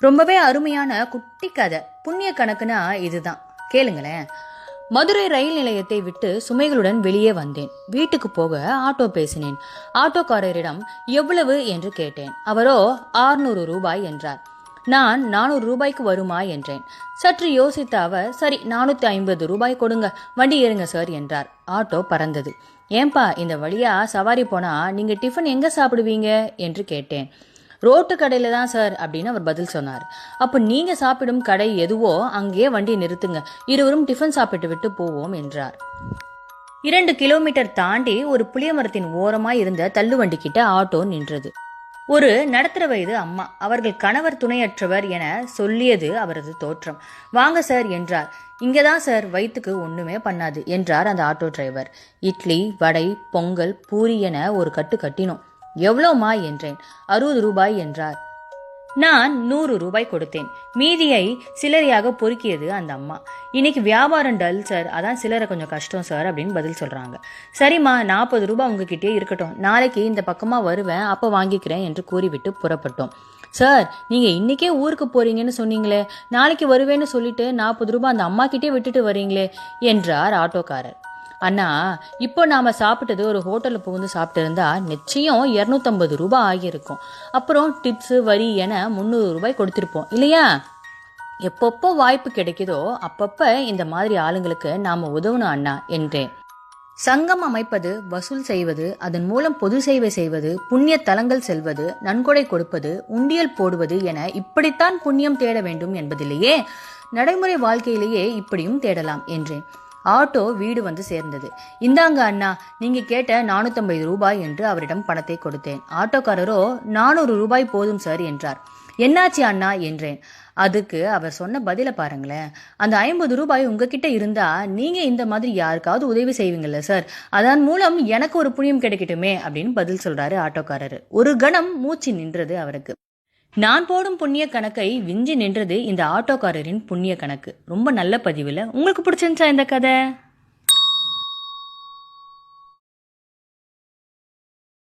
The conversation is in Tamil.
ரொம்பவே அருமையான குட்டி கதை. புண்ணிய கணக்குனா இதுதான். கேளுங்களேன். மதுரை ரயில் நிலையத்தை விட்டு சுமைகளுடன் வெளியே வந்தேன். வீட்டுக்கு போக ஆட்டோ பேசினேன். ஆட்டோக்காரரிடம் எவ்வளவு? என்று கேட்டேன். அவரோ ஆறுநூறு ரூபாய் என்றார். நான் நானூறு ரூபாய்க்கு வருமா? என்றேன். சற்று யோசித்த அவர் சரி நானூத்தி ஐம்பது ரூபாய் கொடுங்க. வண்டி ஏறுங்க சார் என்றார். ஆட்டோ பறந்தது. ஏன்பா இந்த வழியா சவாரி போனா நீங்க டிஃபன் எங்க சாப்பிடுவீங்க? என்று கேட்டேன். ரோட்டு கடையில தான் சார் அப்படின்னு அவர் பதில் சொன்னார். அப்போ நீங்க சாப்பிடும் கடை எதுவோ அங்கேயே வண்டி நிறுத்துங்க. இருவரும் டிஃபன் சாப்பிட்டு விட்டு போவோம் என்றார். இரண்டு கிலோமீட்டர் தாண்டி ஒரு புளிய மரத்தின் ஓரமாய் இருந்த தள்ளுவண்டி கிட்ட ஆட்டோ நின்றது. ஒரு நடுத்தர வயது அம்மா. அவர்கள் கணவர் துணையற்றவர் என சொல்லியது அவரது தோற்றம். வாங்க சார் என்றார். இங்கதான் சார். வயிற்றுக்கு ஒண்ணுமே பண்ணாது என்றார் அந்த ஆட்டோ டிரைவர். இட்லி வடை பொங்கல் பூரி என ஒரு கட்டு கட்டினோம். எவ்வளோமா என்றேன்? அறுபது ரூபாய் என்றார். நான் நூறு ரூபாய் கொடுத்தேன். மீதியை சிலரியாக பொறுக்கியது அந்த அம்மா. இன்னைக்கு வியாபாரம் டல் சார் அதான் சிலரை கொஞ்சம் கஷ்டம் சார் அப்படின்னு பதில் சொல்றாங்க. சரிம்மா நாற்பது ரூபாய் உங்ககிட்டயே இருக்கட்டும். நாளைக்கு இந்த பக்கமா வருவேன் அப்போ வாங்கிக்கிறேன் என்று கூறிவிட்டு புறப்பட்டோம். சார் நீங்க இன்னைக்கே ஊருக்கு போறீங்கன்னு சொன்னீங்களே. நாளைக்கு வருவேன்னு சொல்லிட்டு நாற்பது ரூபாய் அந்த அம்மா கிட்டே விட்டுட்டு வரீங்களே என்றார் ஆட்டோக்காரர். அண்ணா இப்போ நாம சாப்பிட்டது ஒரு ஹோட்டலில் புகுந்து சாப்பிட்டுருந்தா நிச்சயம் இரநூத்தம்பது ரூபாய் ஆகியிருக்கும். அப்புறம் டிப்ஸு வரி என முந்நூறு ரூபாய் கொடுத்துருப்போம். இல்லையா? எப்பப்போ வாய்ப்பு கிடைக்குதோ அப்பப்ப இந்த மாதிரி ஆளுங்களுக்கு நாம உதவணும் அண்ணா என்றேன். சங்கம் அமைப்பது வசூல் செய்வது அதன் மூலம் பொது சேவை செய்வது புண்ணிய தலங்கள் செல்வது நன்கொடை கொடுப்பது உண்டியல் போடுவது என இப்படித்தான் புண்ணியம் தேட வேண்டும் என்பதிலேயே நடைமுறை வாழ்க்கையிலேயே இப்படியும் தேடலாம் என்றேன். ஆட்டோ வீடு வந்து சேர்ந்தது. இந்தாங்க அண்ணா நீங்க கேட்ட நானூத்தம்பது ரூபாய் என்று அவரிடம் பணத்தை கொடுத்தேன். ஆட்டோக்காரரோ நானூறு ரூபாய் போதும் சார் என்றார். என்னாச்சு அண்ணா என்றேன். அதுக்கு அவர் சொன்ன பதில பாருங்களேன். அந்த ஐம்பது ரூபாய் உங்ககிட்ட இருந்தா நீங்க இந்த மாதிரி யாருக்காவது உதவி செய்வீங்கல்ல சார்? அதன் மூலம் எனக்கு ஒரு புண்ணியம் கிடைக்கட்டுமே அப்படின்னு பதில் சொல்றாரு ஆட்டோக்காரரு. ஒரு கணம் மூச்சு நின்றது அவருக்கு. நான் போடும் புண்ணிய கணக்கை விஞ்சி நின்றது இந்த ஆட்டோக்காரரின் புண்ணிய கணக்கு. ரொம்ப நல்ல பதிவில். உங்களுக்கு பிடிச்சிருந்துச்சா இந்த கதை?